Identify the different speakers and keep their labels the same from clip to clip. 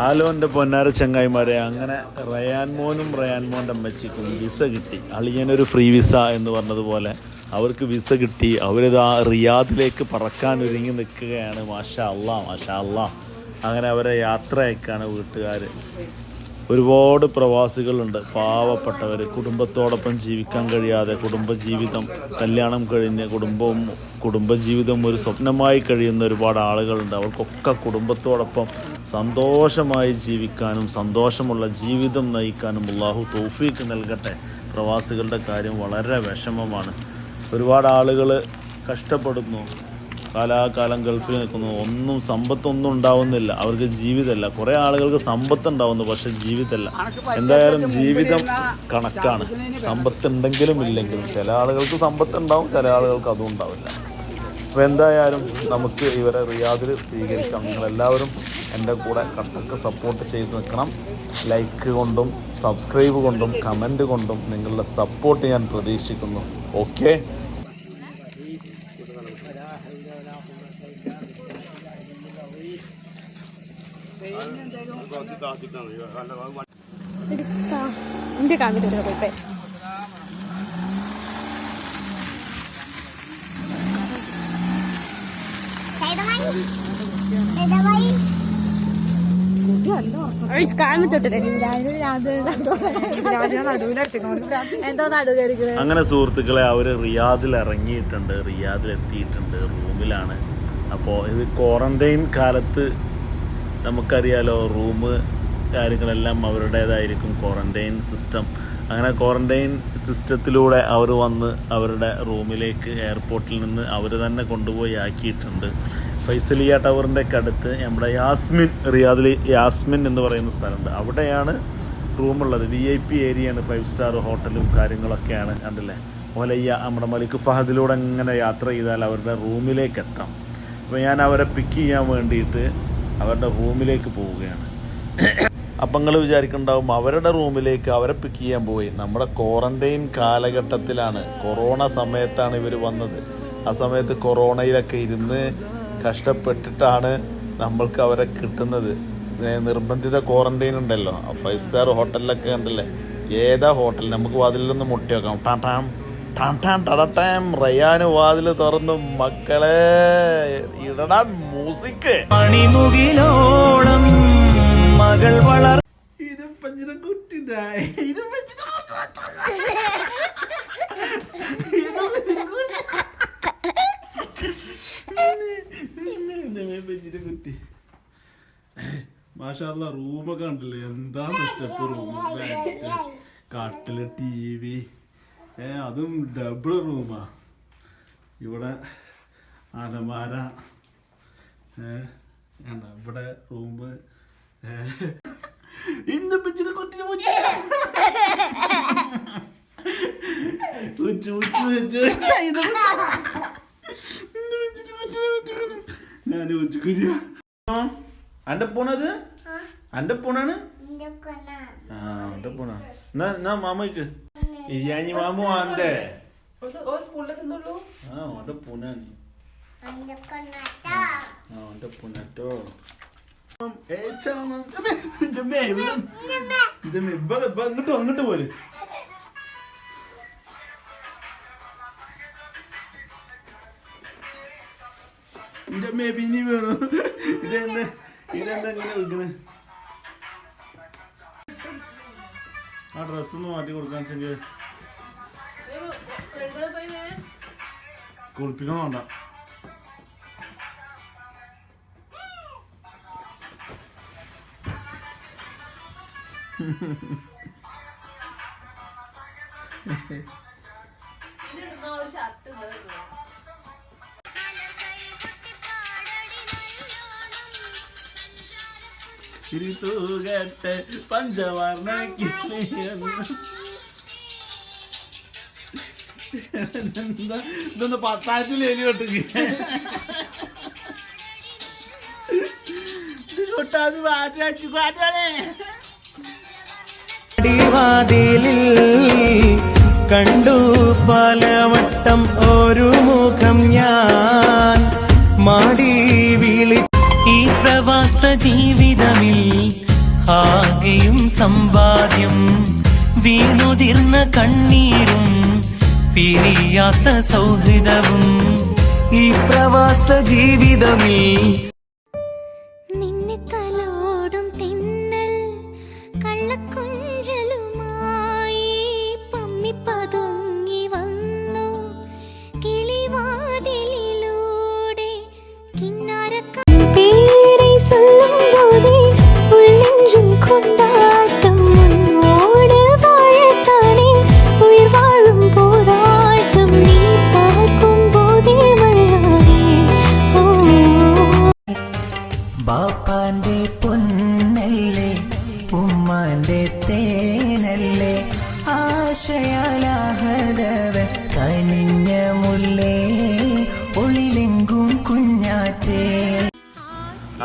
Speaker 1: Hello എന്റെ പൊന്നാര ചങ്ങായിമാരെ അങ്ങനെ റയാൻ മോനും റയാൻ മോന്റെ അമ്മച്ചിക്കും വിസ കിട്ടി. അളിയനൊരു ഫ്രീ വിസ എന്ന് പറഞ്ഞതുപോലെ അവർക്ക് വിസ കിട്ടി. അവരിതാ റിയാദിലേക്ക് പറക്കാൻ ഒരുങ്ങി നിൽക്കുകയാണ്. മാഷാ അള്ളാ മാഷാ അള്ളാ. അങ്ങനെ അവരെ യാത്ര അയക്കാണ് വീട്ടുകാർ ഒരുപാട് പ്രവാസികളുണ്ട്. പാവപ്പെട്ടവർ കുടുംബത്തോടൊപ്പം ജീവിക്കാൻ കഴിയാതെ കുടുംബജീവിതം കല്യാണം കഴിഞ്ഞ് കുടുംബവും കുടുംബജീവിതം ഒരു സ്വപ്നമായി കഴിയുന്ന ഒരുപാട് ആളുകളുണ്ട്. അവർക്കൊക്കെ കുടുംബത്തോടൊപ്പം സന്തോഷമായി ജീവിക്കാനും സന്തോഷമുള്ള ജീവിതം നയിക്കാനും അള്ളാഹു തോഫീക്ക് നൽകട്ടെ. പ്രവാസികളുടെ കാര്യം വളരെ വിഷമമാണ്. ഒരുപാട് ആളുകൾ കഷ്ടപ്പെടുന്നു. കാലാകാലം ഗൾഫിൽ നിൽക്കുന്നു. ഒന്നും സമ്പത്തൊന്നും ഉണ്ടാവുന്നില്ല. അവർക്ക് ജീവിതമല്ല. കുറേ ആളുകൾക്ക് സമ്പത്ത് ഉണ്ടാവുന്നു പക്ഷെ ജീവിതമല്ല. എന്തായാലും ജീവിതം കണക്കാണ്. സമ്പത്ത് ഉണ്ടെങ്കിലും ഇല്ലെങ്കിലും ചില ആളുകൾക്ക് സമ്പത്ത് ഉണ്ടാവും ചില ആളുകൾക്ക് അതും ഉണ്ടാവില്ല. അപ്പോൾ എന്തായാലും നമുക്ക് ഇവരെ റിയാദിൽ സ്വീകരിക്കാം. നിങ്ങളെല്ലാവരും എന്റെ കൂടെ കട്ടക്ക് സപ്പോർട്ട് ചെയ്ത് നിൽക്കണം. ലൈക്ക് കൊണ്ടും സബ്സ്ക്രൈബ് കൊണ്ടും കമന്റ് കൊണ്ടും നിങ്ങളുടെ സപ്പോർട്ട് ഞാൻ പ്രതീക്ഷിക്കുന്നു. ഓക്കെ അങ്ങനെ സുഹൃത്തുക്കളെ അവർ റിയാദിൽ ഇറങ്ങിയിട്ടുണ്ട് റിയാദിൽ എത്തിയിട്ടുണ്ട് റൂമിലാണ്. അപ്പോൾ ഇത് ക്വാറന്റൈൻ കാലത്ത് നമുക്കറിയാലോ റൂം കാര്യങ്ങളെല്ലാം അവരുടേതായിരിക്കും ക്വാറന്റൈൻ സിസ്റ്റം അങ്ങനെ ക്വാറന്റൈൻ സിസ്റ്റത്തിലൂടെ അവർ വന്ന് അവരുടെ റൂമിലേക്ക് എയർപോർട്ടിൽ നിന്ന് അവർ തന്നെ കൊണ്ടുപോയി ആക്കിയിട്ടുണ്ട്. ഫൈസലിയ ടവറിന്റെ അടുത്ത് നമ്മുടെ യാസ്മിൻ റിയാദിൽ യാസ്മിൻ എന്ന് പറയുന്ന സ്ഥലമുണ്ട്. അവിടെയാണ് റൂമുള്ളത്. വി ഐ പി ഏരിയയാണ് ഫൈവ് സ്റ്റാർ ഹോട്ടലും കാര്യങ്ങളൊക്കെയാണ് കണ്ടില്ലേ? ഒലയ്യ നമ്മുടെ മലിക് ഫഹദിലൂടെ ഇങ്ങനെ യാത്ര ചെയ്താൽ അവരുടെ റൂമിലേക്ക് എത്താം. അപ്പോൾ ഞാൻ അവരെ പിക്ക് ചെയ്യാൻ വേണ്ടിയിട്ട് അവരുടെ റൂമിലേക്ക് പോവുകയാണ്. അപ്പം നിങ്ങൾ വിചാരിക്കുന്നുണ്ടാവും അവരുടെ റൂമിലേക്ക് അവരെ പിക്ക് ചെയ്യാൻ പോയി. നമ്മുടെ ക്വാറന്റൈൻ കാലഘട്ടത്തിലാണ് കൊറോണ സമയത്താണ് ഇവർ വന്നത്. ആ സമയത്ത് കൊറോണയിലൊക്കെ ഇരുന്ന് കഷ്ടപ്പെട്ടിട്ടാണ് നമ്മൾക്ക് അവരെ കിട്ടുന്നത്. നിർബന്ധിത ക്വാറന്റൈൻ ഉണ്ടല്ലോ. ഫൈവ് സ്റ്റാർ ഹോട്ടലിലൊക്കെ ഉണ്ടല്ലേ ഏതാ ഹോട്ടൽ നമുക്ക് വാതിലൊന്ന് മുട്ടി ടാം. ടാം ടാം ടാം. ടടട്ടാം റയാന് വാതിൽ തുറന്നു. മക്കളെ ഇടടാ മ്യൂസിക്
Speaker 2: മണിമുകിലോളം മകൾ വളർ
Speaker 1: ഇത് പഞ്ചിനെ കുറ്റിതായി ഇത് പഞ്ചിനെ കുറ്റി മാഷാല്ല റൂമൊക്കെ കണ്ടില്ലേ? എന്താ സെറ്റപ്പ് റൂം കാട്ടിൽ ടി വി ഏ അതും ഡബിൾ റൂമാ ഇവിടെ അലമാര ഇവിടെ റൂം ഇന്ന് പിച്ചിനെ ഇത് ഞാൻ ഉച്ചുക്കുരി അന്റെ പോണത്? അന്റെ പോണാണ്? ആ അന്റെ പോണ. എന്നാ എന്നാ മാമയ്ക്ക്? ഇയാഞ്ഞി മാമു ആന്തേ ആ ഓന്റെ പുനാണ് ആ ഓന്റെ പുനട്ടോ ഇങ്ങോട്ട് അങ്ങോട്ട് പോലെ ഇന്റെ മേ പിന്നെ വേണോ? ഇതെന്താ ഇതെന്താ ഇങ്ങനെ വിൽക്കണേ ആ ഡ്രസ്സൊന്ന് മാറ്റി കൊടുക്കാൻ വെച്ചെങ്കിൽ കുളിപ്പിക്കാൻ വേണ്ട. തിരിതൂകട്ടെ പഞ്ചവർണ എന്താ ഇതൊന്ന് പത്തായത്തിൽ എലി കൊട്ടിക്ക് അച്ചു കാട്ടാണേ
Speaker 2: കണ്ടു പലവട്ടം ഒരു മുഖം ഞാൻ മാടി വിളി ഈ പ്രവാസ ജീവിതമിൽ സമ്പാദ്യം വീണുതിർന്ന കണ്ണീരും പിരിയാത്ത സൗഹൃദവും ഈ പ്രവാസ ജീവിതമേ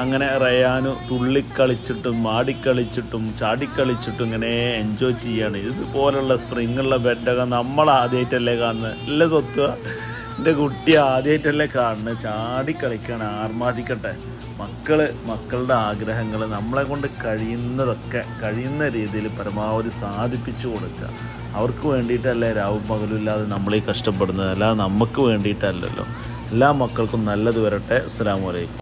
Speaker 1: അങ്ങനെ റയാനു തുള്ളിക്കളിച്ചിട്ടും മാടിക്കളിച്ചിട്ടും ചാടിക്കളിച്ചിട്ടും ഇങ്ങനെ എൻജോയ് ചെയ്യാണ്. ഇതുപോലുള്ള സ്പ്രിങ്ങുള്ള ബെഡൊക്കെ നമ്മൾ ആദ്യമായിട്ടല്ലേ കാണുന്നത്. അല്ലേ സ്വത്ത്. എന്റെ കുട്ടി ആദ്യമായിട്ടല്ലേ കാണുന്നത്. ചാടിക്കളിക്കാണ് ആർമാദിക്കട്ടെ. മക്കൾ മക്കളുടെ ആഗ്രഹങ്ങൾ നമ്മളെ കൊണ്ട് കഴിയുന്നതൊക്കെ കഴിയുന്ന രീതിയിൽ പരമാവധി സാധിപ്പിച്ചു കൊടുക്കുക. അവർക്ക് വേണ്ടിയിട്ടല്ലേ രാവും പകലും ഇല്ലാതെ നമ്മളീ കഷ്ടപ്പെടുന്നത്. അല്ലാതെ നമുക്ക് വേണ്ടിയിട്ടല്ലല്ലോ. എല്ലാ മക്കൾക്കും നല്ലത് വരട്ടെ. അസ്സാം വലൈക്കും